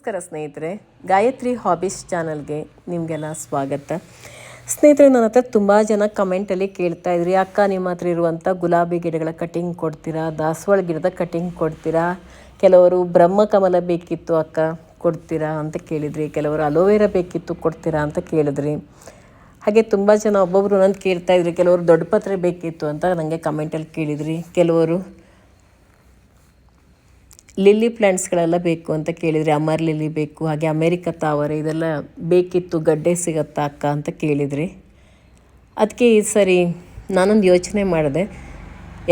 ನಮಸ್ಕಾರ ಸ್ನೇಹಿತರೆ, ಗಾಯತ್ರಿ ಹಾಬೀಸ್ ಚಾನಲ್ಗೆ ನಿಮಗೆಲ್ಲ ಸ್ವಾಗತ. ಸ್ನೇಹಿತರೆ, ನನ್ನ ಹತ್ರ ತುಂಬ ಜನ ಕಮೆಂಟಲ್ಲಿ ಕೇಳ್ತಾ ಇದ್ರಿ, ಅಕ್ಕ, ನಿಮ್ಮ ಹತ್ರ ಇರುವಂಥ ಗುಲಾಬಿ ಗಿಡಗಳ ಕಟಿಂಗ್ ಕೊಡ್ತೀರಾ? ದಾಸವಾಳ ಗಿಡದ ಕಟಿಂಗ್ ಕೊಡ್ತೀರಾ? ಕೆಲವರು ಬ್ರಹ್ಮಕಮಲ ಬೇಕಿತ್ತು, ಅಕ್ಕ, ಕೊಡ್ತೀರಾ? ಅಂತ ಕೇಳಿದ್ರಿ. ಕೆಲವರು ಅಲೋವೆರಾ ಬೇಕಿತ್ತು, ಕೊಡ್ತೀರಾ ಅಂತ ಕೇಳಿದ್ರಿ. ಹಾಗೆ ತುಂಬ ಜನ ಒಬ್ಬೊಬ್ಬರು ನನ್ನ ಕೇಳ್ತಾ ಇದ್ರಿ, ಕೆಲವರು ದೊಡ್ಡ ಪತ್ರೆ ಬೇಕಿತ್ತು ಅಂತ ನನಗೆ ಕಮೆಂಟಲ್ಲಿ ಕೇಳಿದ್ರಿ. ಕೆಲವರು ಲಿಲ್ಲಿ ಪ್ಲ್ಯಾಂಟ್ಸ್ಗಳೆಲ್ಲ ಬೇಕು ಅಂತ ಕೇಳಿದರೆ ಅಮರ್ ಲಿಲ್ಲಿ ಬೇಕು, ಹಾಗೆ ಅಮೇರಿಕ ತಾವರೆ, ಇದೆಲ್ಲ ಬೇಕಿತ್ತು, ಗಡ್ಡೆ ಸಿಗತ್ತಾ ಅಕ್ಕ ಅಂತ ಕೇಳಿದ್ರಿ. ಅದಕ್ಕೆ ಈ ಸರಿ ನಾನೊಂದು ಯೋಚನೆ ಮಾಡಿದೆ.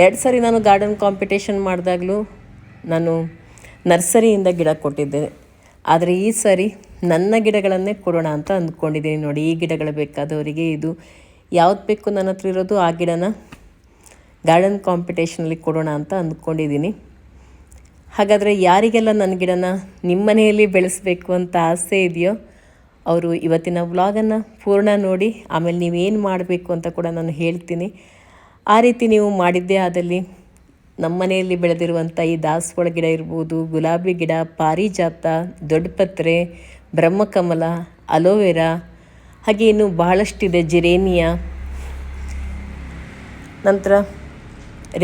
ಎರಡು ಸರಿ ನಾನು ಗಾರ್ಡನ್ ಕಾಂಪಿಟೇಷನ್ ಮಾಡಿದಾಗಲೂ ನಾನು ನರ್ಸರಿಯಿಂದ ಗಿಡ ಕೊಟ್ಟಿದ್ದೆ. ಆದರೆ ಈ ಸರಿ ನನ್ನ ಗಿಡಗಳನ್ನೇ ಕೊಡೋಣ ಅಂತ ಅಂದ್ಕೊಂಡಿದ್ದೀನಿ ನೋಡಿ, ಈ ಗಿಡಗಳು ಬೇಕಾದವರಿಗೆ ಇದು ಯಾವ್ದು ಬೇಕು ನನ್ನ ಹತ್ರ ಇರೋದು ಆ ಗಿಡನ ಗಾರ್ಡನ್ ಕಾಂಪಿಟೇಷನಲ್ಲಿ ಕೊಡೋಣ ಅಂತ ಅಂದ್ಕೊಂಡಿದ್ದೀನಿ. ಹಾಗಾದರೆ ಯಾರಿಗೆಲ್ಲ ನನ್ನ ಗಿಡನ ನಿಮ್ಮ ಮನೆಯಲ್ಲಿ ಬೆಳೆಸಬೇಕು ಅಂತ ಆಸೆ ಇದೆಯೋ ಅವರು ಇವತ್ತಿನ ವ್ಲಾಗನ್ನು ಪೂರ್ಣ ನೋಡಿ, ಆಮೇಲೆ ನೀವೇನು ಮಾಡಬೇಕು ಅಂತ ಕೂಡ ನಾನು ಹೇಳ್ತೀನಿ. ಆ ರೀತಿ ನೀವು ಮಾಡಿದ್ದೇ ಆದಲ್ಲಿ ನಮ್ಮ ಮನೆಯಲ್ಲಿ ಬೆಳೆದಿರುವಂಥ ಈ ದಾಸವಾಳ ಗಿಡ ಇರ್ಬೋದು, ಗುಲಾಬಿ ಗಿಡ, ಪಾರಿಜಾತ, ದೊಡ್ಡಪತ್ರೆ, ಬ್ರಹ್ಮಕಮಲ, ಅಲೋವೆರಾ, ಹಾಗೆ ಇನ್ನು ಬಹಳಷ್ಟಿದೆ. ಜಿರೇನಿಯಾ, ನಂತರ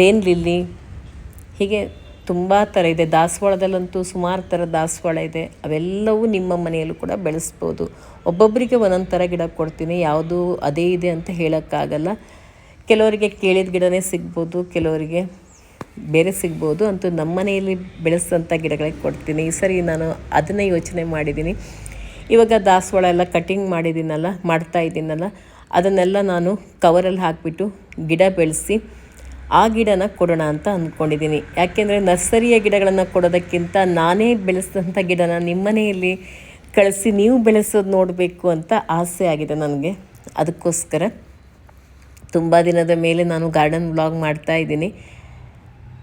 ರೇನ್ ಲಿಲ್ಲಿ ಹೀಗೆ ತುಂಬ ಥರ ಇದೆ. ದಾಸವಾಳದಲ್ಲಂತೂ ಸುಮಾರು ಥರ ದಾಸವಾಳ ಇದೆ. ಅವೆಲ್ಲವೂ ನಿಮ್ಮ ಮನೆಯಲ್ಲೂ ಕೂಡ ಬೆಳೆಸ್ಬೋದು. ಒಬ್ಬೊಬ್ಬರಿಗೆ ಒಂದೊಂದು ಥರ ಗಿಡ ಕೊಡ್ತೀನಿ. ಯಾವುದು ಅದೇ ಇದೆ ಅಂತ ಹೇಳೋಕ್ಕಾಗಲ್ಲ. ಕೆಲವರಿಗೆ ಕೇಳಿದ ಗಿಡನೇ ಸಿಗ್ಬೋದು, ಕೆಲವರಿಗೆ ಬೇರೆ ಸಿಗ್ಬೋದು ಅಂತೂ ನಮ್ಮ ಮನೆಯಲ್ಲಿ ಬೆಳೆಸಿದಂಥ ಗಿಡಗಳಿಗೆ ಕೊಡ್ತೀನಿ. ಈ ಸರಿ ನಾನು ಅದನ್ನೇ ಯೋಚನೆ ಮಾಡಿದ್ದೀನಿ. ಇವಾಗ ದಾಸವಾಳ ಎಲ್ಲ ಕಟಿಂಗ್ ಮಾಡಿದ್ದೀನಲ್ಲ, ಮಾಡ್ತಾ ಇದ್ದೀನಲ್ಲ, ಅದನ್ನೆಲ್ಲ ನಾನು ಕವರಲ್ಲಿ ಹಾಕಿಬಿಟ್ಟು ಗಿಡ ಬೆಳೆಸಿ ಆ ಗಿಡನ ಕೊಡೋಣ ಅಂತ ಅಂದ್ಕೊಂಡಿದ್ದೀನಿ. ಯಾಕೆಂದರೆ ನರ್ಸರಿಯ ಗಿಡಗಳನ್ನು ಕೊಡೋದಕ್ಕಿಂತ ನಾನೇ ಬೆಳೆಸಿದಂಥ ಗಿಡನ ನಿಮ್ಮನೆಯಲ್ಲಿ ಕಳಿಸಿ ನೀವು ಬೆಳೆಸೋದು ನೋಡಬೇಕು ಅಂತ ಆಸೆ ಆಗಿದೆ ನನಗೆ. ಅದಕ್ಕೋಸ್ಕರ ತುಂಬ ದಿನದ ಮೇಲೆ ನಾನು ಗಾರ್ಡನ್ ಬ್ಲಾಗ್ ಮಾಡ್ತಾ ಇದ್ದೀನಿ.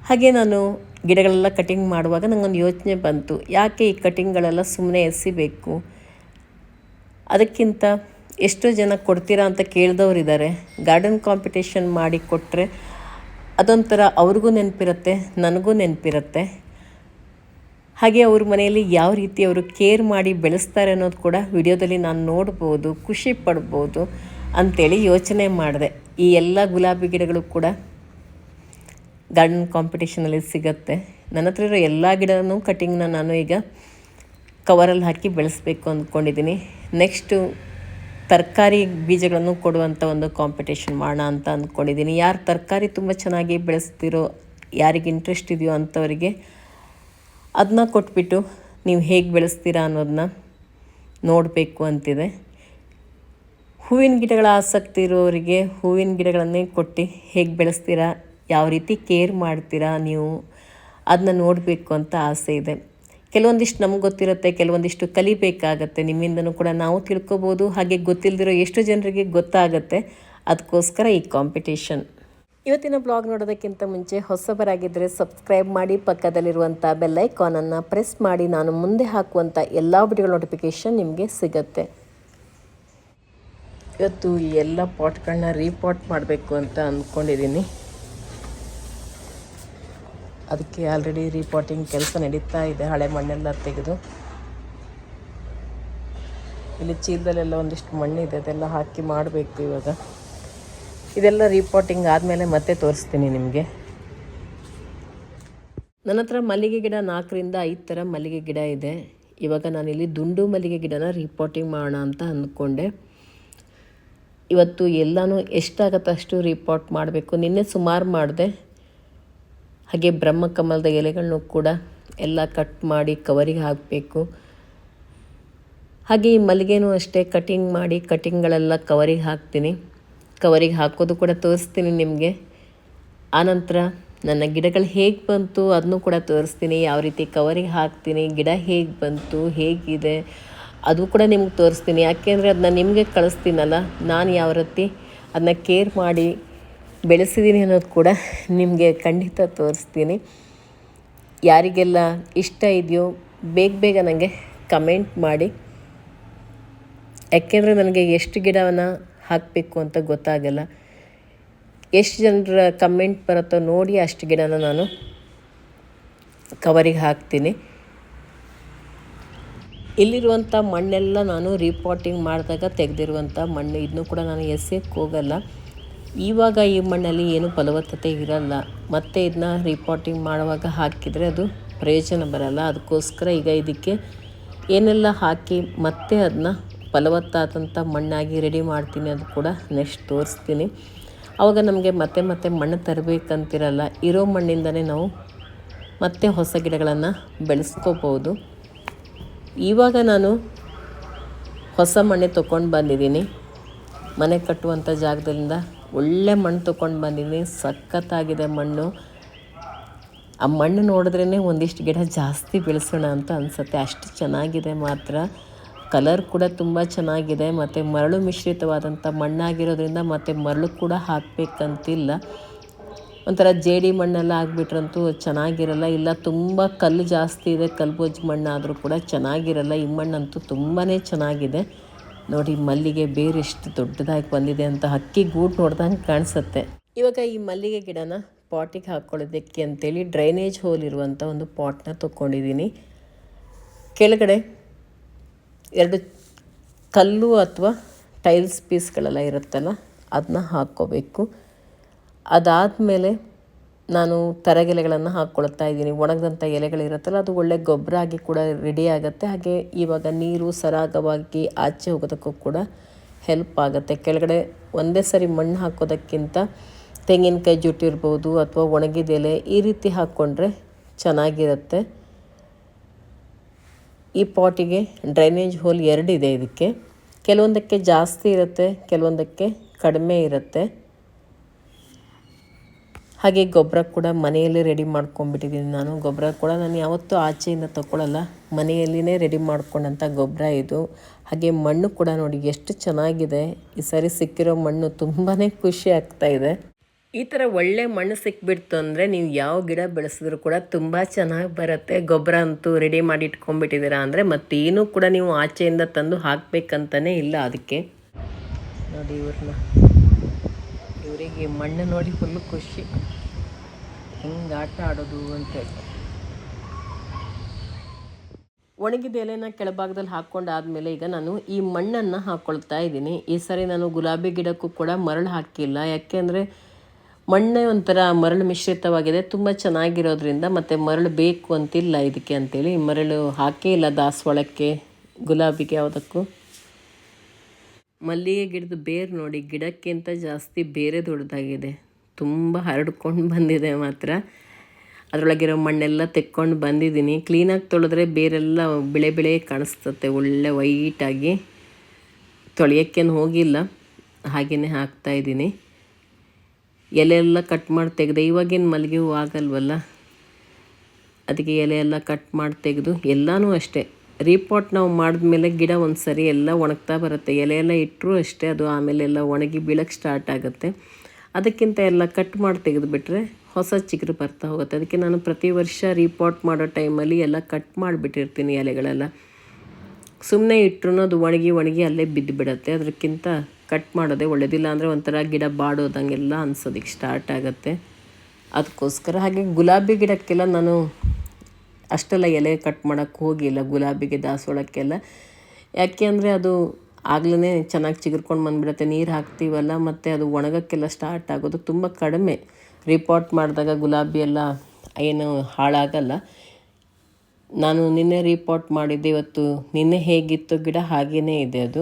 ಹಾಗೆ ನಾನು ಗಿಡಗಳೆಲ್ಲ ಕಟಿಂಗ್ ಮಾಡುವಾಗ ನನಗೊಂದು ಯೋಚನೆ ಬಂತು. ಯಾಕೆ ಈ ಕಟಿಂಗ್ಗಳೆಲ್ಲ ಸುಮ್ಮನೆ ಎಸಿಬೇಕು? ಅದಕ್ಕಿಂತ ಎಷ್ಟೋ ಜನ ಕೊಡ್ತೀರಾ ಅಂತ ಕೇಳಿದವರಿದ್ದಾರೆ. ಗಾರ್ಡನ್ ಕಾಂಪಿಟೇಷನ್ ಮಾಡಿ ಕೊಟ್ಟರೆ ಅದೊಂಥರ ಅವ್ರಿಗೂ ನೆನಪಿರುತ್ತೆ, ನನಗೂ ನೆನಪಿರುತ್ತೆ. ಹಾಗೆ ಅವ್ರ ಮನೆಯಲ್ಲಿ ಯಾವ ರೀತಿ ಅವರು ಕೇರ್ ಮಾಡಿ ಬೆಳೆಸ್ತಾರೆ ಅನ್ನೋದು ಕೂಡ ವಿಡಿಯೋದಲ್ಲಿ ನಾನು ನೋಡ್ಬೋದು, ಖುಷಿ ಪಡ್ಬೋದು ಅಂಥೇಳಿ ಯೋಚನೆ ಮಾಡಿದೆ. ಈ ಎಲ್ಲ ಗುಲಾಬಿ ಗಿಡಗಳು ಕೂಡ ಗಾರ್ಡನ್ ಕಾಂಪಿಟೇಷನಲ್ಲಿ ಸಿಗುತ್ತೆ. ನನ್ನ ಹತ್ರ ಇರೋ ಎಲ್ಲ ಗಿಡನೂ ಕಟಿಂಗ್ನ ನಾನು ಈಗ ಕವರಲ್ಲಿ ಹಾಕಿ ಬೆಳೆಸಬೇಕು ಅಂದ್ಕೊಂಡಿದ್ದೀನಿ. ನೆಕ್ಸ್ಟು ತರಕಾರಿ ಬೀಜಗಳನ್ನು ಕೊಡುವಂಥ ಒಂದು ಕಾಂಪಿಟೇಷನ್ ಮಾಡೋಣ ಅಂತ ಅಂದ್ಕೊಂಡಿದ್ದೀನಿ. ಯಾರು ತರಕಾರಿ ತುಂಬ ಚೆನ್ನಾಗಿ ಬೆಳೆಸ್ತಿರೋ, ಯಾರಿಗೆ ಇಂಟ್ರೆಸ್ಟ್ ಇದೆಯೋ ಅಂಥವರಿಗೆ ಅದನ್ನ ಕೊಟ್ಬಿಟ್ಟು ನೀವು ಹೇಗೆ ಬೆಳೆಸ್ತೀರಾ ಅನ್ನೋದನ್ನ ನೋಡಬೇಕು ಅಂತಿದೆ. ಹೂವಿನ ಗಿಡಗಳ ಆಸಕ್ತಿ ಇರೋರಿಗೆ ಹೂವಿನ ಗಿಡಗಳನ್ನೇ ಕೊಟ್ಟು ಹೇಗೆ ಬೆಳೆಸ್ತೀರಾ, ಯಾವ ರೀತಿ ಕೇರ್ ಮಾಡ್ತೀರಾ ನೀವು ಅದನ್ನ ನೋಡಬೇಕು ಅಂತ ಆಸೆ ಇದೆ. ಕೆಲವೊಂದಿಷ್ಟು ನಮ್ಗೆ ಗೊತ್ತಿರುತ್ತೆ ಕೆಲವೊಂದಿಷ್ಟು ಕಲಿಬೇಕಾಗತ್ತೆ. ನಿಮ್ಮಿಂದನೂ ಕೂಡ ನಾವು ತಿಳ್ಕೊಬೋದು. ಹಾಗೆ ಗೊತ್ತಿಲ್ಲದಿರೋ ಎಷ್ಟು ಜನರಿಗೆ ಗೊತ್ತಾಗುತ್ತೆ. ಅದಕ್ಕೋಸ್ಕರ ಈ ಕಾಂಪಿಟೇಷನ್ ಇವತ್ತಿನ ಬ್ಲಾಗ್ ನೋಡೋದಕ್ಕಿಂತ ಮುಂಚೆ ಹೊಸಬರಾಗಿದ್ದರೆ ಸಬ್ಸ್ಕ್ರೈಬ್ ಮಾಡಿ ಪಕ್ಕದಲ್ಲಿರುವಂಥ ಬೆಲ್ಲೈಕಾನನ್ನು ಪ್ರೆಸ್ ಮಾಡಿ ನಾನು ಮುಂದೆ ಹಾಕುವಂಥ ಎಲ್ಲ ವಿಡಿಯೋ ನೋಟಿಫಿಕೇಷನ್ ನಿಮಗೆ ಸಿಗತ್ತೆ. ಇವತ್ತು ಈ ಎಲ್ಲ ಪಾಟ್ಗಳನ್ನ ರೀಪಾಟ್ ಮಾಡಬೇಕು ಅಂತ ಅಂದ್ಕೊಂಡಿದ್ದೀನಿ ಅದಕ್ಕೆ ಆಲ್ರೆಡಿ ರಿಪೋರ್ಟಿಂಗ್ ಕೆಲಸ ನಡೀತಾ ಇದೆ, ಹಳೆ ಮಣ್ಣೆಲ್ಲ ತೆಗೆದು. ಇಲ್ಲಿ ಚೀಲದಲ್ಲೆಲ್ಲ ಒಂದಿಷ್ಟು ಮಣ್ಣಿದೆ, ಅದೆಲ್ಲ ಹಾಕಿ ಮಾಡಬೇಕು ಇವಾಗ. ಇದೆಲ್ಲ ರಿಪೋರ್ಟಿಂಗ್ ಆದಮೇಲೆ ಮತ್ತೆ ತೋರಿಸ್ತೀನಿ ನಿಮಗೆ. ನನ್ನ ಹತ್ರ ಮಲ್ಲಿಗೆ ಗಿಡ ನಾಲ್ಕರಿಂದ ಐದು ಥರ ಮಲ್ಲಿಗೆ ಗಿಡ ಇದೆ. ಇವಾಗ ನಾನಿಲ್ಲಿ ದುಂಡು ಮಲ್ಲಿಗೆ ಗಿಡನ ರಿಪೋರ್ಟಿಂಗ್ ಮಾಡೋಣ ಅಂತ ಅಂದ್ಕೊಂಡೆ. ಇವತ್ತು ಎಲ್ಲನೂ ಎಷ್ಟಾಗತ್ತೆ ಅಷ್ಟು ರಿಪೋರ್ಟ್ ಮಾಡಬೇಕು. ನಿನ್ನೆ ಸುಮಾರು ಮಾಡಿದೆ. ಹಾಗೆ ಬ್ರಹ್ಮಕಮಲದ ಎಲೆಗಳನ್ನು ಕೂಡ ಎಲ್ಲ ಕಟ್ ಮಾಡಿ ಕವರಿಗೆ ಹಾಕಬೇಕು. ಹಾಗೆ ಈ ಮಲ್ಲಿಗೆನೂ ಅಷ್ಟೇ ಕಟಿಂಗ್ ಮಾಡಿ ಕಟಿಂಗ್ಗಳೆಲ್ಲ ಕವರಿಗೆ ಹಾಕ್ತೀನಿ. ಕವರಿಗೆ ಹಾಕೋದು ಕೂಡ ತೋರಿಸ್ತೀನಿ ನಿಮಗೆ. ಆನಂತರ ನನ್ನ ಗಿಡಗಳು ಹೇಗೆ ಬಂತು ಅದನ್ನು ಕೂಡ ತೋರಿಸ್ತೀನಿ. ಯಾವ ರೀತಿ ಕವರಿಗೆ ಹಾಕ್ತೀನಿ, ಗಿಡ ಹೇಗೆ ಬಂತು, ಹೇಗಿದೆ ಅದು ಕೂಡ ನಿಮ್ಗೆ ತೋರಿಸ್ತೀನಿ. ಯಾಕೆಂದರೆ ಅದನ್ನ ನಿಮಗೆ ಕಳಿಸ್ತೀನಲ್ಲ, ನಾನು ಯಾವ ರೀತಿ ಅದನ್ನ ಕೇರ್ ಮಾಡಿ ಬೆಳೆಸಿದ್ದೀನಿ ಅನ್ನೋದು ಕೂಡ ನಿಮಗೆ ಖಂಡಿತ ತೋರಿಸ್ತೀನಿ. ಯಾರಿಗೆಲ್ಲ ಇಷ್ಟ ಇದೆಯೋ ಬೇಗ ಬೇಗ ನನಗೆ ಕಮೆಂಟ್ ಮಾಡಿ. ಯಾಕೆಂದರೆ ನನಗೆ ಎಷ್ಟು ಗಿಡವನ್ನು ಹಾಕಬೇಕು ಅಂತ ಗೊತ್ತಾಗಲ್ಲ. ಎಷ್ಟು ಜನರ ಕಮೆಂಟ್ ಬರುತ್ತೋ ನೋಡಿ ಅಷ್ಟು ಗಿಡನ ನಾನು ಕವರಿಗೆ ಹಾಕ್ತೀನಿ. ಇಲ್ಲಿರುವಂಥ ಮಣ್ಣೆಲ್ಲ ನಾನು ರಿಪೋರ್ಟಿಂಗ್ ಮಾಡಿದಾಗ ತೆಗೆದಿರುವಂಥ ಮಣ್ಣು. ಇದನ್ನು ಕೂಡ ನಾನು ಎಸೆಯಕ್ಕೆ ಹೋಗಲ್ಲ. ಇವಾಗ ಈ ಮಣ್ಣಲ್ಲಿ ಏನು ಫಲವತ್ತತೆ ಇರಲ್ಲ, ಮತ್ತೆ ಇದನ್ನ ರಿಪೋರ್ಟಿಂಗ್ ಮಾಡುವಾಗ ಹಾಕಿದರೆ ಅದು ಪ್ರಯೋಜನ ಬರಲ್ಲ. ಅದಕ್ಕೋಸ್ಕರ ಈಗ ಇದಕ್ಕೆ ಏನೆಲ್ಲ ಹಾಕಿ ಮತ್ತೆ ಅದನ್ನ ಫಲವತ್ತಾದಂಥ ಮಣ್ಣಾಗಿ ರೆಡಿ ಮಾಡ್ತೀನಿ ಅದು ಕೂಡ ನೆಕ್ಸ್ಟ್ ತೋರಿಸ್ತೀನಿ. ಆವಾಗ ನಮಗೆ ಮತ್ತೆ ಮತ್ತೆ ಮಣ್ಣು ತರಬೇಕಂತಿರಲ್ಲ, ಇರೋ ಮಣ್ಣಿಂದನೇ ನಾವು ಮತ್ತೆ ಹೊಸ ಗಿಡಗಳನ್ನು ಬೆಳೆಸ್ಕೋಬೋದು ಇವಾಗ ನಾನು ಹೊಸ ಮಣ್ಣೆ ತೊಗೊಂಡು ಬಂದಿದ್ದೀನಿ. ಮನೆ ಕಟ್ಟುವಂಥ ಜಾಗದಿಂದ ಒಳ್ಳೆ ಮಣ್ಣು ತೊಗೊಂಡು ಬಂದಿದ್ದೀನಿ, ಸಖತ್ತಾಗಿದೆ ಮಣ್ಣು. ಆ ಮಣ್ಣು ನೋಡಿದ್ರೇ ಒಂದಿಷ್ಟು ಗಿಡ ಜಾಸ್ತಿ ಬೆಳೆಸೋಣ ಅಂತ ಅನಿಸುತ್ತೆ. ಅಷ್ಟು ಚೆನ್ನಾಗಿದೆ ಮಾತ್ರ. ಕಲರ್ ಕೂಡ ತುಂಬ ಚೆನ್ನಾಗಿದೆ, ಮತ್ತು ಮರಳು ಮಿಶ್ರಿತವಾದಂಥ ಮಣ್ಣಾಗಿರೋದ್ರಿಂದ ಮತ್ತು ಮರಳು ಕೂಡ ಹಾಕಬೇಕಂತಿಲ್ಲ. ಒಂಥರ ಜೇಡಿ ಮಣ್ಣೆಲ್ಲ ಆಗಿಬಿಟ್ರಂತೂ ಚೆನ್ನಾಗಿರಲ್ಲ. ಇಲ್ಲ, ತುಂಬ ಕಲ್ಲು ಜಾಸ್ತಿ ಇದೆ ಕಲ್ಬೋಜ್ ಮಣ್ಣಾದರೂ ಕೂಡ ಚೆನ್ನಾಗಿರಲ್ಲ. ಈ ಮಣ್ಣಂತೂ ತುಂಬಾ ಚೆನ್ನಾಗಿದೆ. ನೋಡಿ, ಮಲ್ಲಿಗೆ ಬೇರೆ ಎಷ್ಟು ದೊಡ್ಡದಾಗಿ ಬಂದಿದೆ ಅಂತ ಹಕ್ಕಿ ಗೂಟ್ ನೋಡ್ದಂಗೆ ಕಾಣಿಸುತ್ತೆ. ಇವಾಗ ಈ ಮಲ್ಲಿಗೆ ಗಿಡನ ಪಾಟಿಗೆ ಹಾಕ್ಕೊಳ್ಳೋದಕ್ಕೆ ಅಂತೇಳಿ ಡ್ರೈನೇಜ್ ಹೋಲ್ ಇರುವಂಥ ಒಂದು ಪಾಟ್ನ ತೊಗೊಂಡಿದ್ದೀನಿ ಕೆಳಗಡೆ ಎರಡು ಕಲ್ಲು ಅಥವಾ ಟೈಲ್ಸ್ ಪೀಸ್ಗಳೆಲ್ಲ ಇರುತ್ತಲ್ಲ, ಅದನ್ನ ಹಾಕ್ಕೋಬೇಕು. ಅದಾದಮೇಲೆ ನಾನು ತರಗೆಲೆಗಳನ್ನು ಹಾಕ್ಕೊಳ್ತಾ ಇದ್ದೀನಿ. ಒಣಗಿದಂಥ ಎಲೆಗಳಿರುತ್ತಲ್ಲ ಅದು ಒಳ್ಳೆ ಗೊಬ್ಬರ ಆಗಿ ಕೂಡ ರೆಡಿ ಆಗುತ್ತೆ. ಹಾಗೆ ಇವಾಗ ನೀರು ಸರಾಗವಾಗಿ ಆಚೆ ಹೋಗೋದಕ್ಕೂ ಕೂಡ ಹೆಲ್ಪ್ ಆಗುತ್ತೆ. ಕೆಳಗಡೆ ಒಂದೇ ಸರಿ ಮಣ್ಣು ಹಾಕೋದಕ್ಕಿಂತ ತೆಂಗಿನಕಾಯಿ ಜುಟ್ಟಿರ್ಬೋದು ಅಥವಾ ಒಣಗಿದ ಎಲೆ ಈ ರೀತಿ ಹಾಕ್ಕೊಂಡ್ರೆ ಚೆನ್ನಾಗಿರುತ್ತೆ. ಈ ಪಾಟಿಗೆ ಡ್ರೈನೇಜ್ ಹೋಲ್ ಎರಡಿದೆ ಇದಕ್ಕೆ. ಕೆಲವೊಂದಕ್ಕೆ ಜಾಸ್ತಿ ಇರುತ್ತೆ, ಕೆಲವೊಂದಕ್ಕೆ ಕಡಿಮೆ ಇರುತ್ತೆ. ಹಾಗೆ ಗೊಬ್ಬರ ಕೂಡ ಮನೆಯಲ್ಲೇ ರೆಡಿ ಮಾಡ್ಕೊಂಡ್ಬಿಟ್ಟಿದ್ದೀನಿ ನಾನು. ಗೊಬ್ಬರ ಕೂಡ ನಾನು ಯಾವತ್ತೂ ಆಚೆಯಿಂದ ತಗೊಳ್ಳಲ್ಲ ಮನೆಯಲ್ಲಿನೇ ರೆಡಿ ಮಾಡ್ಕೊಂಡಂಥ ಗೊಬ್ಬರ ಇದು. ಹಾಗೆ ಮಣ್ಣು ಕೂಡ ನೋಡಿ ಎಷ್ಟು ಚೆನ್ನಾಗಿದೆ. ಈ ಸರಿ ಸಿಕ್ಕಿರೋ ಮಣ್ಣು ತುಂಬಾ ಖುಷಿ ಆಗ್ತಾ ಇದೆ. ಈ ಥರ ಒಳ್ಳೆ ಮಣ್ಣು ಸಿಕ್ಬಿಡ್ತು ಅಂದರೆ ನೀವು ಯಾವ ಗಿಡ ಬೆಳೆಸಿದ್ರು ಕೂಡ ತುಂಬ ಚೆನ್ನಾಗಿ ಬರುತ್ತೆ. ಗೊಬ್ಬರ ಅಂತೂ ರೆಡಿ ಮಾಡಿ ಇಟ್ಕೊಂಡ್ಬಿಟ್ಟಿದ್ದೀರಾ ಅಂದರೆ ಮತ್ತೇನು ಕೂಡ ನೀವು ಆಚೆಯಿಂದ ತಂದು ಹಾಕಬೇಕಂತಲೇ ಇಲ್ಲ ಅದಕ್ಕೆ. ನೋಡಿ ಇವ್ರನ್ನ. ಇವರಿಗೆ ಮಣ್ಣು ನೋಡಿ ಫುಲ್ಲು ಖುಷಿ. ಹೆಂಗೆ ಆಟ ಆಡೋದು ಅಂತೇಳಿ ಒಣಗಿದ ಎಲೆನ ಕೆಳಭಾಗದಲ್ಲಿ ಹಾಕ್ಕೊಂಡಾದ್ಮೇಲೆ ಈಗ ನಾನು ಈ ಮಣ್ಣನ್ನು ಹಾಕ್ಕೊಳ್ತಾ ಇದ್ದೀನಿ. ಈ ಸರಿ ನಾನು ಗುಲಾಬಿ ಗಿಡಕ್ಕೂ ಕೂಡ ಮರಳು ಹಾಕಿಲ್ಲ. ಯಾಕೆಂದರೆ ಮಣ್ಣೇ ಒಂಥರ ಮರಳು ಮಿಶ್ರಿತವಾಗಿದೆ. ತುಂಬ ಚೆನ್ನಾಗಿರೋದ್ರಿಂದ ಮತ್ತು ಮರಳು ಬೇಕು ಅಂತಿಲ್ಲ ಇದಕ್ಕೆ ಅಂತೇಳಿ. ಮರಳು ಹಾಕೇ ಇಲ್ಲ ದಾಸವಾಳಕ್ಕೆ, ಗುಲಾಬಿಗೆ ಯಾವುದಕ್ಕೂ. ಮಲ್ಲಿಗೆ ಗಿಡದ ಬೇರು ನೋಡಿ, ಗಿಡಕ್ಕಿಂತ ಜಾಸ್ತಿ ಬೇರೆ ದೊಡ್ಡದಾಗಿದೆ. ತುಂಬ ಹರಡ್ಕೊಂಡು ಬಂದಿದೆ ಮಾತ್ರ. ಅದರೊಳಗಿರೋ ಮಣ್ಣೆಲ್ಲ ತೆಕ್ಕೊಂಡು ಬಂದಿದ್ದೀನಿ. ಕ್ಲೀನಾಗಿ ತೊಳೆದ್ರೆ ಬೇರೆಲ್ಲ ಬಿಳೆ ಬಿಳೆ ಕಾಣಿಸ್ತತೆ, ಒಳ್ಳೆ ವೈಟಾಗಿ ತೊಳೆಯೋಕ್ಕೇನು ಹೋಗಿಲ್ಲ. ಹಾಗೆಯೇ ಹಾಕ್ತಾಯಿದ್ದೀನಿ ಎಲೆ ಎಲ್ಲ ಕಟ್ ಮಾಡಿ ತೆಗೆದೆ, ಇವಾಗೇನು ಮಲ್ಲಿಗೆ ಹೂ ಆಗಲ್ವಲ್ಲ? ಅದಕ್ಕೆ ಎಲೆ ಎಲ್ಲ ಕಟ್ ಮಾಡಿ ತೆಗೆದು, ಎಲ್ಲನೂ ಅಷ್ಟೇ. ರೀಪಾಟ್ ನಾವು ಮಾಡಿದ್ಮೇಲೆ ಗಿಡ ಒಂದು ಸರಿ ಎಲ್ಲ ಒಣಗ್ತಾ ಬರುತ್ತೆ. ಎಲೆ ಎಲ್ಲ ಇಟ್ಟರೂ ಅಷ್ಟೇ ಅದು ಆಮೇಲೆ ಎಲ್ಲ ಒಣಗಿ ಬೀಳಕ್ಕೆ ಸ್ಟಾರ್ಟ್ ಆಗುತ್ತೆ. ಅದಕ್ಕಿಂತ ಎಲ್ಲ ಕಟ್ ಮಾಡಿ ತೆಗೆದುಬಿಟ್ರೆ ಹೊಸ ಚಿಗುರು ಬರ್ತಾ ಹೋಗುತ್ತೆ. ಅದಕ್ಕೆ ನಾನು ಪ್ರತಿ ವರ್ಷ ರೀಪಾಟ್ ಮಾಡೋ ಟೈಮಲ್ಲಿ ಎಲ್ಲ ಕಟ್ ಮಾಡಿಬಿಟ್ಟಿರ್ತೀನಿ ಎಲೆಗಳೆಲ್ಲ. ಸುಮ್ಮನೆ ಇಟ್ಟರು ಅದು ಒಣಗಿ ಒಣಗಿ ಅಲ್ಲೇ ಬಿದ್ದು ಬಿಡುತ್ತೆ ಅದಕ್ಕಿಂತ ಕಟ್ ಮಾಡೋದೇ ಒಳ್ಳೇದಿಲ್ಲ ಅಂದರೆ ಒಂಥರ ಗಿಡ ಬಾಡೋದಂಗೆಲ್ಲ ಅನ್ಸೋದಕ್ಕೆ ಸ್ಟಾರ್ಟ್ ಆಗುತ್ತೆ. ಅದಕ್ಕೋಸ್ಕರ ಹಾಗೆ ಗುಲಾಬಿ ಗಿಡಕ್ಕೆಲ್ಲ ನಾನು ಅಷ್ಟೆಲ್ಲ ಎಲೆ ಕಟ್ ಮಾಡೋಕ್ಕೆ ಹೋಗಿಲ್ಲ, ಗುಲಾಬಿಗೆ ದಾಸವಾಳಕ್ಕೆಲ್ಲ ಯಾಕೆ ಅಂದರೆ ಅದು ಆಗ್ಲೇ ಚೆನ್ನಾಗಿ ಚಿಗುರ್ಕೊಂಡು ಬಂದುಬಿಡುತ್ತೆ, ನೀರು ಹಾಕ್ತೀವಲ್ಲ ಮತ್ತು ಅದು ಒಣಗೋಕ್ಕೆಲ್ಲ ಸ್ಟಾರ್ಟ್ ಆಗೋದು ತುಂಬ ಕಡಿಮೆ. ರಿಪೋರ್ಟ್ ಮಾಡಿದಾಗ ಗುಲಾಬಿ ಎಲ್ಲ ಏನು ಹಾಳಾಗಲ್ಲ. ನಾನು ನಿನ್ನೆ ರೀಪಾಟ್ ಮಾಡಿದ್ದೆ, ಇವತ್ತು ನಿನ್ನೆ ಹೇಗಿತ್ತು ಗಿಡ ಹಾಗೇ ಇದೆ ಅದು.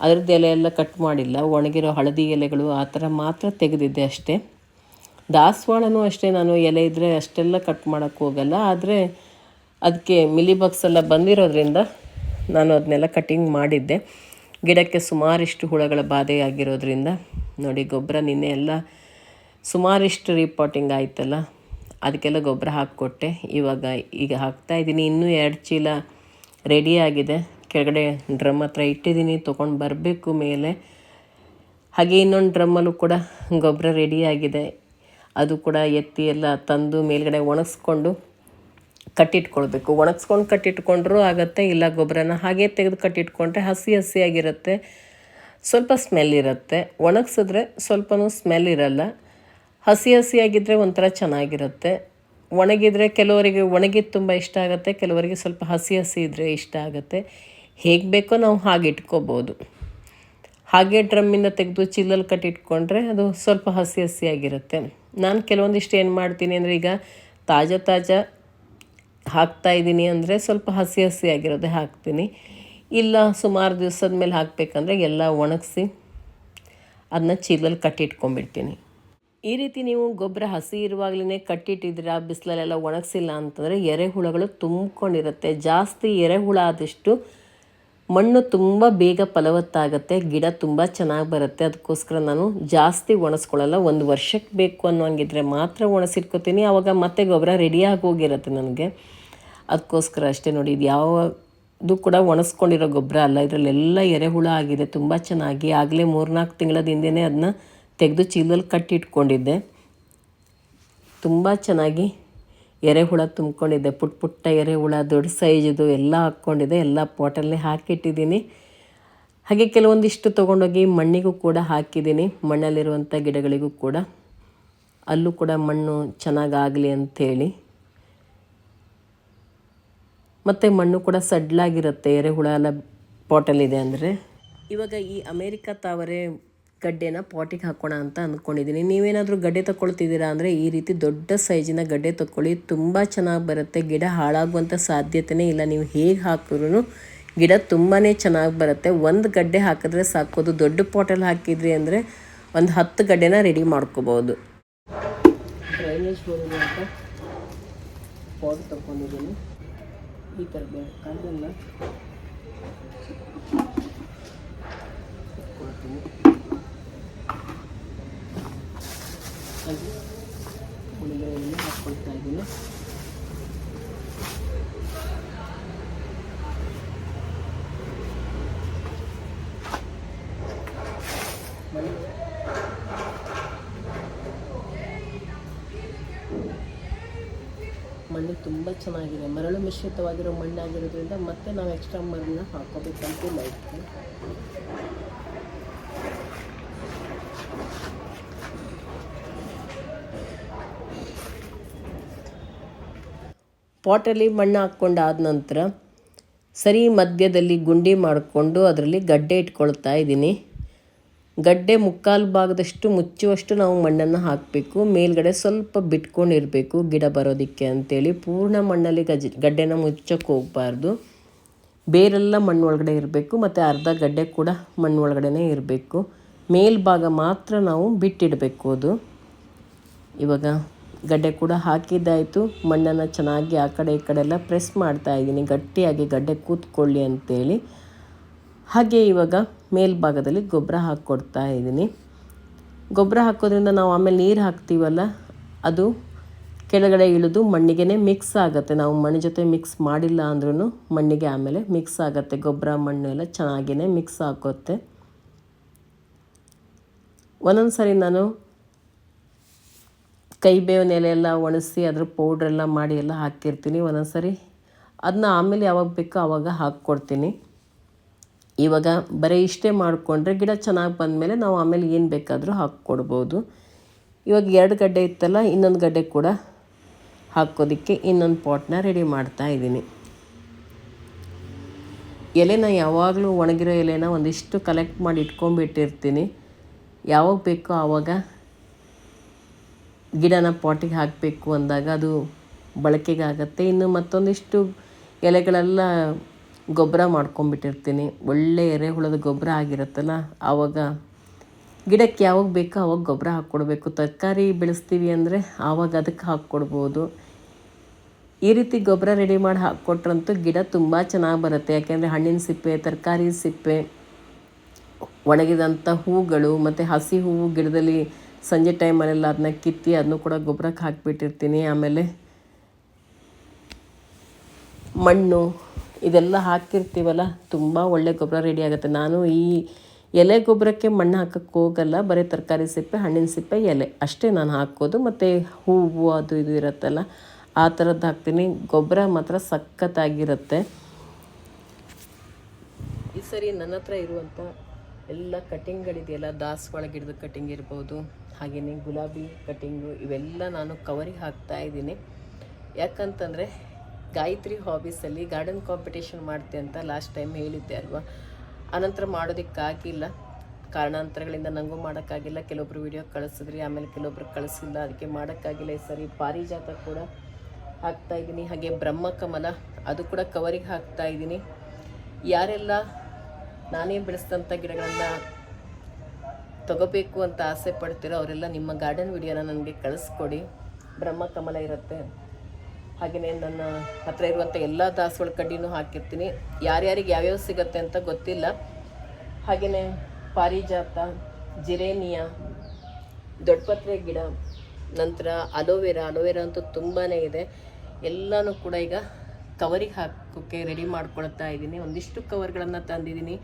ಅದರದ್ದು ಎಲೆ ಎಲ್ಲ ಕಟ್ ಮಾಡಿಲ್ಲ, ಒಣಗಿರೋ ಹಳದಿ ಎಲೆಗಳು ಆ ಥರ ಮಾತ್ರ ತೆಗೆದಿದ್ದೆ ಅಷ್ಟೇ. ದಾಸವಾಳನೂ ಅಷ್ಟೇ, ನಾನು ಎಲೆ ಇದ್ದರೆ ಅಷ್ಟೆಲ್ಲ ಕಟ್ ಮಾಡೋಕ್ಕೆ ಹೋಗಲ್ಲ, ಆದರೆ ಅದಕ್ಕೆ ಮಿಲಿ ಬಾಕ್ಸ್ ಎಲ್ಲ ಬಂದಿರೋದ್ರಿಂದ ನಾನು ಅದನ್ನೆಲ್ಲ ಕಟ್ಟಿಂಗ್ ಮಾಡಿದ್ದೆ. ಗಿಡಕ್ಕೆ ಸುಮಾರಿಷ್ಟು ಹುಳಗಳ ಬಾಧೆ ಆಗಿರೋದ್ರಿಂದ ನೋಡಿ ಗೊಬ್ಬರ ನಿನ್ನೆ ಎಲ್ಲ ಸುಮಾರಿಷ್ಟು ರೀಪಾಟಿಂಗ್ ಆಯ್ತಲ್ಲ, ಅದಕ್ಕೆಲ್ಲ ಗೊಬ್ಬರ ಹಾಕಿಕೊಟ್ಟೆ. ಇವಾಗ ಈಗ ಹಾಕ್ತಾ ಇದ್ದೀನಿ. ಇನ್ನೂ ಎರಡು ಚೀಲ ರೆಡಿಯಾಗಿದೆ ಕೆಳಗಡೆ ಡ್ರಮ್ ಹತ್ರ ಇಟ್ಟಿದ್ದೀನಿ. ತೊಗೊಂಡು ಬರಬೇಕು ಮೇಲೆ. ಹಾಗೆ ಇನ್ನೊಂದು ಡ್ರಮ್ಮಲ್ಲೂ ಕೂಡ ಗೊಬ್ಬರ ರೆಡಿಯಾಗಿದೆ ಅದು ಕೂಡ ಎತ್ತಿ ಎಲ್ಲ ತಂದು ಮೇಲ್ಗಡೆ ಒಣಗಿಸ್ಕೊಂಡು ಕಟ್ಟಿಟ್ಕೊಳ್ಬೇಕು. ಒಣಗಿಸ್ಕೊಂಡು ಕಟ್ಟಿಟ್ಕೊಂಡ್ರೂ ಆಗುತ್ತೆ, ಇಲ್ಲ ಗೊಬ್ಬರನ ಹಾಗೆ ತೆಗೆದು ಕಟ್ಟಿಟ್ಕೊಂಡ್ರೆ ಹಸಿ ಹಸಿಯಾಗಿರುತ್ತೆ. ಸ್ವಲ್ಪ ಸ್ಮೆಲ್ ಇರುತ್ತೆ. ಒಣಗಿಸಿದ್ರೆ ಸ್ವಲ್ಪನೂ ಸ್ಮೆಲ್ ಇರಲ್ಲ. ಹಸಿ ಹಸಿಯಾಗಿದ್ದರೆ ಒಂಥರ ಚೆನ್ನಾಗಿರುತ್ತೆ. ಒಣಗಿದರೆ ಕೆಲವರಿಗೆ ಒಣಗಿದ್ದು ತುಂಬ ಇಷ್ಟ ಆಗುತ್ತೆ, ಕೆಲವರಿಗೆ ಸ್ವಲ್ಪ ಹಸಿ ಹಸಿ ಇದ್ದರೆ ಇಷ್ಟ ಆಗುತ್ತೆ. ಹೇಗೆ ಬೇಕೋ ನಾವು ಹಾಗೆ ಇಟ್ಕೋಬೋದು. ಹಾಗೆ ಡ್ರಮ್ಮಿಂದ ತೆಗೆದು ಚಿಲ್ಲಲ್ಲಿ ಕಟ್ಟಿಟ್ಕೊಂಡ್ರೆ ಅದು ಸ್ವಲ್ಪ ಹಸಿ ಹಸಿಯಾಗಿರುತ್ತೆ. ನಾನು ಕೆಲವೊಂದಿಷ್ಟು ಏನು ಮಾಡ್ತೀನಿ ಅಂದರೆ ಈಗ ತಾಜಾ ತಾಜಾ ಹಾಕ್ತಾ ಇದ್ದೀನಿ ಅಂದರೆ ಸ್ವಲ್ಪ ಹಸಿ ಹಸಿ ಆಗಿರೋದೇ ಹಾಕ್ತೀನಿ. ಇಲ್ಲ, ಸುಮಾರು ದಿವಸದ ಮೇಲೆ ಹಾಕಬೇಕಂದ್ರೆ ಎಲ್ಲ ಒಣಗಿಸಿ ಅದನ್ನ ಚೀಲದಲ್ಲಿ ಕಟ್ಟಿಟ್ಕೊಂಡ್ಬಿಡ್ತೀನಿ. ಈ ರೀತಿ ನೀವು ಗೊಬ್ಬರ ಹಸಿ ಇರುವಾಗಲೇ ಕಟ್ಟಿಟ್ಟಿದ್ದೀರಾ, ಬಿಸಿಲಲ್ಲೆಲ್ಲ ಒಣಗಿಸಿಲ್ಲ ಅಂತಂದರೆ ಎರೆಹುಳಗಳು ತುಂಬ್ಕೊಂಡಿರುತ್ತೆ. ಜಾಸ್ತಿ ಎರೆಹುಳ ಆದಷ್ಟು ಮಣ್ಣು ತುಂಬ ಬೇಗ ಫಲವತ್ತಾಗುತ್ತೆ, ಗಿಡ ತುಂಬ ಚೆನ್ನಾಗಿ ಬರುತ್ತೆ. ಅದಕ್ಕೋಸ್ಕರ ನಾನು ಜಾಸ್ತಿ ಒಣಸ್ಕೊಳ್ಳಲ್ಲ, ಒಂದು ವರ್ಷಕ್ಕೆ ಬೇಕು ಅನ್ನೋಂಗಿದ್ರೆ ಮಾತ್ರ ಒಣಸಿಟ್ಕೋತೀನಿ. ಆವಾಗ ಮತ್ತೆ ಗೊಬ್ಬರ ರೆಡಿಯಾಗಿ ಹೋಗಿರುತ್ತೆ ನನಗೆ. ಅದಕ್ಕೋಸ್ಕರ ಅಷ್ಟೇ ನೋಡಿ, ಇದು ಯಾವುದು ಕೂಡ ಒಣಸ್ಕೊಂಡಿರೋ ಗೊಬ್ಬರ ಅಲ್ಲ, ಇದರಲ್ಲೆಲ್ಲ ಎರೆಹುಳ ಆಗಿದೆ, ತುಂಬ ಚೆನ್ನಾಗಿ. ಆಗಲೇ ಮೂರ್ನಾಲ್ಕು ತಿಂಗಳದ ಹಿಂದೆಯೇ ಅದನ್ನ ತೆಗೆದು ಚೀಲದಲ್ಲಿ ಕಟ್ಟಿಟ್ಕೊಂಡಿದ್ದೆ. ತುಂಬ ಚೆನ್ನಾಗಿ ಎರೆಹುಳ ತುಂಬ್ಕೊಂಡಿದ್ದೆ ಪುಟ್ಟ ಪುಟ್ಟ ಎರೆಹುಳ ದೊಡ್ಡ ಸೈಜದು ಎಲ್ಲ ಹಾಕ್ಕೊಂಡಿದೆ, ಎಲ್ಲ ಪಾಟಲ್ಲಿ ಹಾಕಿಟ್ಟಿದ್ದೀನಿ. ಹಾಗೆ ಕೆಲವೊಂದಿಷ್ಟು ತೊಗೊಂಡೋಗಿ ಮಣ್ಣಿಗೂ ಕೂಡ ಹಾಕಿದ್ದೀನಿ ಮಣ್ಣಲ್ಲಿರುವಂಥ ಗಿಡಗಳಿಗೂ ಕೂಡ. ಅಲ್ಲೂ ಕೂಡ ಮಣ್ಣು ಚೆನ್ನಾಗಾಗಲಿ ಅಂಥೇಳಿ. ಮತ್ತು ಮಣ್ಣು ಕೂಡ ಸಡ್ಲಾಗಿರುತ್ತೆ ಎರೆಹುಳ ಎಲ್ಲ ಪಾಟಲ್ಲಿದೆ ಅಂದರೆ. ಇವಾಗ ಈ ಅಮೇರಿಕಾ ತಾವರೆ ಗಡ್ಡೆನ ಪಾಟಿಗೆ ಹಾಕೋಣ ಅಂತ ಅಂದ್ಕೊಂಡಿದ್ದೀನಿ ನೀವೇನಾದರೂ ಗಡ್ಡೆ ತಗೊಳ್ತಿದ್ದೀರಾ ಅಂದರೆ ಈ ರೀತಿ ದೊಡ್ಡ ಸೈಜಿನ ಗಡ್ಡೆ ತಗೊಳ್ಳಿ ತುಂಬ ಚೆನ್ನಾಗಿ ಬರುತ್ತೆ. ಗಿಡ ಹಾಳಾಗುವಂಥ ಸಾಧ್ಯತೆಯೇ ಇಲ್ಲ. ನೀವು ಹೇಗೆ ಹಾಕಿದ್ರು ಗಿಡ ತುಂಬಾ ಚೆನ್ನಾಗಿ ಬರುತ್ತೆ. ಒಂದು ಗಡ್ಡೆ ಹಾಕಿದ್ರೆ ಸಾಕೋದು. ದೊಡ್ಡ ಪಾಟಲ್ಲಿ ಹಾಕಿದ್ರಿ ಅಂದರೆ ಒಂದು ಹತ್ತು ಗಡ್ಡೆನ ರೆಡಿ ಮಾಡ್ಕೋಬೋದು. ಡ್ರೈನೇಜ್ ಅಂತ ಪಾಟ್ ತಗೊಂಡಿದ್ದೀನಿ ಈ ಥರ ಬೇಕು ಹಾಗೆ ಮುಳುಗಡೆಯಲ್ಲಿ ಹಾಕ್ಕೊಳ್ತಾ ಇದ್ದೀನಿ ಮಣ್ಣು ತುಂಬ ಚೆನ್ನಾಗಿದೆ. ಮರಳು ಮಿಶ್ರಿತವಾಗಿರೋ ಮಣ್ಣಾಗಿರೋದ್ರಿಂದ ಮತ್ತೆ ನಾವು ಎಕ್ಸ್ಟ್ರಾ ಮರಳನ್ನ ಹಾಕೋಬೇಕಂತಿಲ್ಲ ಇದಕ್ಕೆ ಪಾಟಲ್ಲಿ ಮಣ್ಣು ಹಾಕ್ಕೊಂಡಾದ ನಂತರ ಸರಿ ಮಧ್ಯದಲ್ಲಿ ಗುಂಡಿ ಮಾಡಿಕೊಂಡು ಅದರಲ್ಲಿ ಗಡ್ಡೆ ಇಟ್ಕೊಳ್ತಾ ಇದ್ದೀನಿ. ಗಡ್ಡೆ ಮುಕ್ಕಾಲು ಭಾಗದಷ್ಟು ಮುಚ್ಚುವಷ್ಟು ನಾವು ಮಣ್ಣನ್ನು ಹಾಕಬೇಕು. ಮೇಲ್ಗಡೆ ಸ್ವಲ್ಪ ಬಿಟ್ಕೊಂಡಿರಬೇಕು ಗಿಡ ಬರೋದಕ್ಕೆ ಅಂಥೇಳಿ ಪೂರ್ಣ ಮಣ್ಣಲ್ಲಿ ಗಜ್, ಗಡ್ಡೆನ ಮುಚ್ಚಕ್ಕೆ ಹೋಗಬಾರ್ದು. ಬೇರೆಲ್ಲ ಮಣ್ಣು ಒಳಗಡೆ ಇರಬೇಕು. ಮತ್ತು ಅರ್ಧ ಗಡ್ಡೆ ಕೂಡ ಮಣ್ಣು ಒಳಗಡೆನೇ ಇರಬೇಕು. ಮೇಲ್ಭಾಗ ಮಾತ್ರ ನಾವು ಬಿಟ್ಟಿಡಬೇಕು ಅದು. ಇವಾಗ ಗಡ್ಡೆ ಕೂಡ ಹಾಕಿದ್ದಾಯಿತು. ಮಣ್ಣನ್ನು ಚೆನ್ನಾಗಿ ಆ ಕಡೆ ಈ ಕಡೆ ಎಲ್ಲ ಪ್ರೆಸ್ ಮಾಡ್ತಾ ಇದ್ದೀನಿ. ಗಟ್ಟಿಯಾಗಿ ಗಡ್ಡೆ ಕೂತ್ಕೊಳ್ಳಿ ಅಂತೇಳಿ. ಹಾಗೆ ಇವಾಗ ಮೇಲ್ಭಾಗದಲ್ಲಿ ಗೊಬ್ಬರ ಹಾಕ್ಕೊಡ್ತಾ ಇದ್ದೀನಿ. ಗೊಬ್ಬರ ಹಾಕೋದ್ರಿಂದ ನಾವು ಆಮೇಲೆ ನೀರು ಹಾಕ್ತೀವಲ್ಲ, ಅದು ಕೆಳಗಡೆ ಇಳಿದು ಮಣ್ಣಿಗೆ ಮಿಕ್ಸ್ ಆಗುತ್ತೆ. ನಾವು ಮಣ್ಣು ಜೊತೆ ಮಿಕ್ಸ್ ಮಾಡಿಲ್ಲ ಅಂದ್ರೂ ಮಣ್ಣಿಗೆ ಆಮೇಲೆ ಮಿಕ್ಸ್ ಆಗುತ್ತೆ. ಗೊಬ್ಬರ, ಮಣ್ಣು ಎಲ್ಲ ಚೆನ್ನಾಗಿಯೇ ಮಿಕ್ಸ್ ಆಗುತ್ತೆ. ಒಂದೊಂದು ಸರಿ ನಾನು ಕೈ ಬೇವಿನ ಎಲೆ ಎಲ್ಲ ಒಣಗಿಸಿ ಅದ್ರ ಪೌಡ್ರೆಲ್ಲ ಮಾಡಿ ಎಲ್ಲ ಹಾಕಿರ್ತೀನಿ ಒಂದೊಂದು ಸರಿ ಅದನ್ನ ಆಮೇಲೆ ಯಾವಾಗ ಬೇಕೋ ಆವಾಗ ಹಾಕ್ಕೊಡ್ತೀನಿ. ಇವಾಗ ಬರೀ ಇಷ್ಟೇ ಮಾಡಿಕೊಂಡ್ರೆ ಗಿಡ ಚೆನ್ನಾಗಿ ಬಂದಮೇಲೆ ನಾವು ಆಮೇಲೆ ಏನು ಬೇಕಾದರೂ ಹಾಕ್ಕೊಡ್ಬೋದು. ಇವಾಗ ಎರಡು ಗಡ್ಡೆ ಇತ್ತಲ್ಲ, ಇನ್ನೊಂದು ಗಡ್ಡೆ ಕೂಡ ಹಾಕೋದಕ್ಕೆ ಇನ್ನೊಂದು ಪಾಟ್ನ ರೆಡಿ ಮಾಡ್ತಾ ಇದ್ದೀನಿ. ಎಲೆನ ಯಾವಾಗಲೂ ಒಣಗಿರೋ ಎಲೆನ ಒಂದಿಷ್ಟು ಕಲೆಕ್ಟ್ ಮಾಡಿ ಇಟ್ಕೊಂಡ್ಬಿಟ್ಟಿರ್ತೀನಿ. ಯಾವಾಗ ಬೇಕೋ ಆವಾಗ ಗಿಡನ ಪಾಟಿಗೆ ಹಾಕಬೇಕು ಅಂದಾಗ ಅದು ಬಳಕೆಗಾಗತ್ತೆ. ಇನ್ನು ಮತ್ತೊಂದಿಷ್ಟು ಎಲೆಗಳೆಲ್ಲ ಗೊಬ್ಬರ ಮಾಡ್ಕೊಂಬಿಟ್ಟಿರ್ತೀನಿ ಒಳ್ಳೆ ಎರೆಹುಳದ ಗೊಬ್ಬರ ಆಗಿರುತ್ತಲ್ಲ, ಆವಾಗ ಗಿಡಕ್ಕೆ ಯಾವಾಗ ಬೇಕೋ ಆವಾಗ ಗೊಬ್ಬರ ಹಾಕ್ಕೊಡ್ಬೇಕು. ತರಕಾರಿ ಬೆಳೆಸ್ತೀವಿ ಅಂದರೆ ಆವಾಗ ಅದಕ್ಕೆ ಹಾಕ್ಕೊಡ್ಬೋದು. ಈ ರೀತಿ ಗೊಬ್ಬರ ರೆಡಿ ಮಾಡಿ ಹಾಕ್ಕೊಟ್ರಂತೂ ಗಿಡ ತುಂಬ ಚೆನ್ನಾಗಿ ಬರುತ್ತೆ. ಯಾಕೆಂದರೆ ಹಣ್ಣಿನ ಸಿಪ್ಪೆ, ತರಕಾರಿ ಸಿಪ್ಪೆ, ಒಣಗಿದಂಥ ಹೂಗಳು, ಮತ್ತು ಹಸಿ ಹೂವು ಗಿಡದಲ್ಲಿ ಸಂಜೆ ಟೈಮಲ್ಲೆಲ್ಲ ಅದನ್ನ ಕಿತ್ತಿ ಅದನ್ನು ಕೂಡ ಗೊಬ್ಬರಕ್ಕೆ ಹಾಕಿಬಿಟ್ಟಿರ್ತೀನಿ. ಆಮೇಲೆ ಮಣ್ಣು ಇದೆಲ್ಲ ಹಾಕಿರ್ತೀವಲ್ಲ, ತುಂಬ ಒಳ್ಳೆ ಗೊಬ್ಬರ ರೆಡಿ ಆಗುತ್ತೆ. ನಾನು ಈ ಎಲೆ ಗೊಬ್ಬರಕ್ಕೆ ಮಣ್ಣು ಹಾಕೋಕ್ಕೆ ಹೋಗಲ್ಲ, ಬರೀ ತರಕಾರಿ ಸಿಪ್ಪೆ, ಹಣ್ಣಿನ ಸಿಪ್ಪೆ, ಎಲೆ ಅಷ್ಟೇ ನಾನು ಹಾಕೋದು. ಮತ್ತು ಹೂವು ಅದು ಇದು ಇರುತ್ತಲ್ಲ, ಆ ಥರದ್ದು ಹಾಕ್ತೀನಿ. ಗೊಬ್ಬರ ಮಾತ್ರ ಸಖತ್ತಾಗಿರುತ್ತೆ. ಈ ಸರಿ ನನ್ನ ಹತ್ರ ಇರುವಂಥ ಎಲ್ಲ ಕಟ್ಟಿಂಗ್ಗಳಿದೆಯಲ್ಲ ದಾಸವಾಳ ಗಿಡದ ಕಟಿಂಗ್ ಇರ್ಬೋದು ಹಾಗೆಯೇ ಗುಲಾಬಿ ಕಟ್ಟಿಂಗು ಇವೆಲ್ಲ ನಾನು ಕವರಿಗೆ ಹಾಕ್ತಾ ಇದ್ದೀನಿ. ಯಾಕಂತಂದರೆ ಗಾಯತ್ರಿ ಹಾಬೀಸಲ್ಲಿ ಗಾರ್ಡನ್ ಕಾಂಪಿಟೇಷನ್ ಮಾಡ್ತೆ ಅಂತ ಲಾಸ್ಟ್ ಟೈಮ್ ಹೇಳಿದ್ದೆ ಅಲ್ವಾ? ಆನಂತರ ಮಾಡೋದಕ್ಕಾಗಿಲ್ಲ ಕಾರಣಾಂತರಗಳಿಂದ ನನಗೂ ಮಾಡೋಕ್ಕಾಗಿಲ್ಲ. ಕೆಲವೊಬ್ರು ವಿಡಿಯೋ ಕಳಿಸಿದ್ರಿ, ಆಮೇಲೆ ಕೆಲವೊಬ್ರು ಕಳಿಸಿಲ್ಲ, ಅದಕ್ಕೆ ಮಾಡೋಕ್ಕಾಗಿಲ್ಲ. ಈ ಸರಿ ಪಾರಿಜಾತ ಕೂಡ ಹಾಕ್ತಾ ಇದ್ದೀನಿ. ಹಾಗೆ ಬ್ರಹ್ಮಕಮಲ, ಅದು ಕೂಡ ಕವರಿಗೆ ಹಾಕ್ತಾ ಇದ್ದೀನಿ. ಯಾರೆಲ್ಲ ನಾನೇ ಬೆಳೆಸಿದಂಥ ಗಿಡಗಳನ್ನು ತಗೋಬೇಕು ಅಂತ ಆಸೆ ಪಡ್ತೀರೋ ಅವರೆಲ್ಲ ನಿಮ್ಮ ಗಾರ್ಡನ್ ವಿಡಿಯೋನ ನನಗೆ ಕಳಿಸ್ಕೊಡಿ. ಬ್ರಹ್ಮ ಕಮಲ ಇರುತ್ತೆ. ಹಾಗೆಯೇ ನನ್ನ ಹತ್ರ ಇರುವಂಥ ಎಲ್ಲ ದಾಸವಾಳ ಕಡ್ಡಿನೂ ಹಾಕಿರ್ತೀನಿ. ಯಾರ್ಯಾರಿಗೆ ಯಾವ್ಯಾವ ಸಿಗುತ್ತೆ ಅಂತ ಗೊತ್ತಿಲ್ಲ. ಹಾಗೆಯೇ ಪಾರಿಜಾತ, ಜಿರೇನಿಯಾ ದೊಡ್ಡಪತ್ರೆ ಗಿಡ, ನಂತರ ಅಲೋವೆರಾ. ಅಲೋವೆರಾ ಅಂತೂ ತುಂಬಾ ಇದೆ. ಎಲ್ಲನೂ ಕೂಡ ಈಗ ಕವರಿಗೆ ಹಾಕೋಕ್ಕೆ ರೆಡಿ ಮಾಡ್ಕೊಳ್ತಾ ಇದ್ದೀನಿ. ಒಂದಿಷ್ಟು ಕವರ್ಗಳನ್ನು ತಂದಿದ್ದೀನಿ.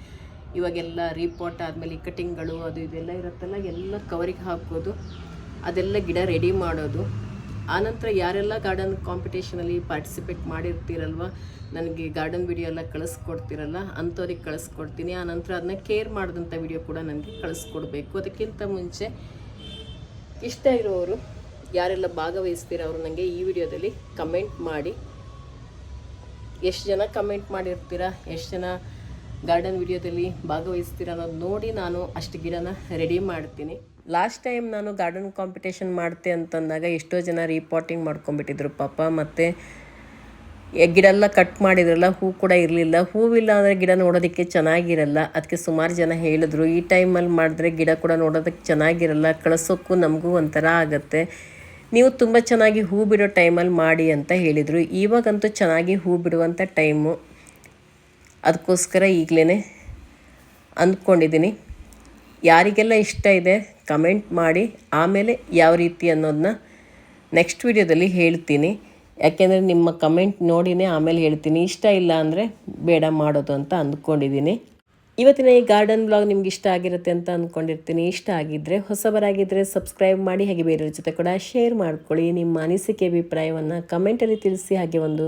ಇವಾಗೆಲ್ಲ ರೀಪಾಟ್ ಆದಮೇಲೆ ಈ ಕಟಿಂಗ್ಗಳು ಅದು ಇದೆಲ್ಲ ಇರುತ್ತಲ್ಲ, ಎಲ್ಲ ಕವರಿಗೆ ಹಾಕೋದು. ಅದೆಲ್ಲ ಗಿಡ ರೆಡಿ ಮಾಡೋದು. ಆನಂತರ ಯಾರೆಲ್ಲ ಗಾರ್ಡನ್ ಕಾಂಪಿಟೇಷನಲ್ಲಿ ಪಾರ್ಟಿಸಿಪೇಟ್ ಮಾಡಿರ್ತೀರಲ್ವ, ನನಗೆ ಗಾರ್ಡನ್ ವಿಡಿಯೋ ಎಲ್ಲ ಕಳಿಸ್ಕೊಡ್ತೀರಲ್ಲ, ಅಂಥವ್ರಿಗೆ ಕಳಿಸ್ಕೊಡ್ತೀನಿ. ಆನಂತರ ಅದನ್ನ ಕೇರ್ ಮಾಡಿದಂಥ ವಿಡಿಯೋ ಕೂಡ ನನಗೆ ಕಳಿಸ್ಕೊಡ್ಬೇಕು. ಅದಕ್ಕಿಂತ ಮುಂಚೆ ಇಷ್ಟ ಇರೋರು, ಯಾರೆಲ್ಲ ಭಾಗವಹಿಸ್ತೀರ ಅವರು ನನಗೆ ಈ ವಿಡಿಯೋದಲ್ಲಿ ಕಮೆಂಟ್ ಮಾಡಿ. ಎಷ್ಟು ಜನ ಕಮೆಂಟ್ ಮಾಡಿರ್ತೀರ, ಎಷ್ಟು ಜನ ಗಾರ್ಡನ್ ವಿಡಿಯೋದಲ್ಲಿ ಭಾಗವಹಿಸ್ತೀರ ಅನ್ನೋದು ನೋಡಿ ನಾನು ಅಷ್ಟು ಗಿಡನ ರೆಡಿ ಮಾಡ್ತೀನಿ. ಲಾಸ್ಟ್ ಟೈಮ್ ನಾನು ಗಾರ್ಡನ್ ಕಾಂಪಿಟೇಷನ್ ಮಾಡ್ತೆ ಅಂತಂದಾಗ ಎಷ್ಟೋ ಜನ ರೀಪಾಟಿಂಗ್ ಮಾಡ್ಕೊಂಡ್ಬಿಟ್ಟಿದ್ರು ಪಾಪ. ಮತ್ತು ಗಿಡ ಎಲ್ಲ ಕಟ್ ಮಾಡಿದ್ರಲ್ಲ, ಹೂ ಕೂಡ ಇರಲಿಲ್ಲ. ಹೂವಿಲ್ಲ ಅಂದರೆ ಗಿಡ ನೋಡೋದಕ್ಕೆ ಚೆನ್ನಾಗಿರಲ್ಲ. ಅದಕ್ಕೆ ಸುಮಾರು ಜನ ಹೇಳಿದ್ರು, ಈ ಟೈಮಲ್ಲಿ ಮಾಡಿದ್ರೆ ಗಿಡ ಕೂಡ ನೋಡೋದಕ್ಕೆ ಚೆನ್ನಾಗಿರಲ್ಲ, ಕಳಿಸೋಕ್ಕೂ ನಮಗೂ ಒಂಥರ ಆಗುತ್ತೆ. ನೀವು ತುಂಬ ಚೆನ್ನಾಗಿ ಹೂ ಬಿಡೋ ಟೈಮಲ್ಲಿ ಮಾಡಿ ಅಂತ ಹೇಳಿದರು. ಇವಾಗಂತೂ ಚೆನ್ನಾಗಿ ಹೂ ಬಿಡುವಂಥ ಟೈಮು. ಅದಕ್ಕೋಸ್ಕರ ಈಗಲೇ ಅಂದ್ಕೊಂಡಿದ್ದೀನಿ. ಯಾರಿಗೆಲ್ಲ ಇಷ್ಟ ಇದೆ, ಕಮೆಂಟ್ ಮಾಡಿ. ಆಮೇಲೆ ಯಾವ ರೀತಿ ಅನ್ನೋದನ್ನ ನೆಕ್ಸ್ಟ್ ವಿಡಿಯೋದಲ್ಲಿ ಹೇಳ್ತೀನಿ. ಯಾಕೆಂದರೆ ನಿಮ್ಮ ಕಮೆಂಟ್ ನೋಡಿನೇ ಆಮೇಲೆ ಹೇಳ್ತೀನಿ. ಇಷ್ಟ ಇಲ್ಲ ಅಂದರೆ ಬೇಡ ಮಾಡೋದು ಅಂತ ಅಂದ್ಕೊಂಡಿದ್ದೀನಿ. ಇವತ್ತಿನ ಈ ಗಾರ್ಡನ್ ಬ್ಲಾಗ್ ನಿಮ್ಗೆ ಇಷ್ಟ ಆಗಿರುತ್ತೆ ಅಂತ ಅಂದ್ಕೊಂಡಿರ್ತೀನಿ ಇಷ್ಟ ಆಗಿದ್ದರೆ ಹೊಸಬರಾಗಿದ್ದರೆ ಸಬ್ಸ್ಕ್ರೈಬ್ ಮಾಡಿ, ಹಾಗೆ ಬೇರೆಯವ್ರ ಜೊತೆ ಕೂಡ ಶೇರ್ ಮಾಡ್ಕೊಳ್ಳಿ. ನಿಮ್ಮ ಅನಿಸಿಕೆ, ಅಭಿಪ್ರಾಯವನ್ನು ಕಮೆಂಟಲ್ಲಿ ತಿಳಿಸಿ, ಹಾಗೆ ಒಂದು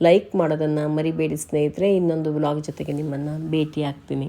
ಲೈಕ್ ಮಾಡೋದನ್ನು ಮರಿಬೇಡಿ ಸ್ನೇಹಿತರೆ. ಇನ್ನೊಂದು ಬ್ಲಾಗ್ ಜೊತೆಗೆ ನಿಮ್ಮನ್ನು ಭೇಟಿ ಆಗ್ತೀನಿ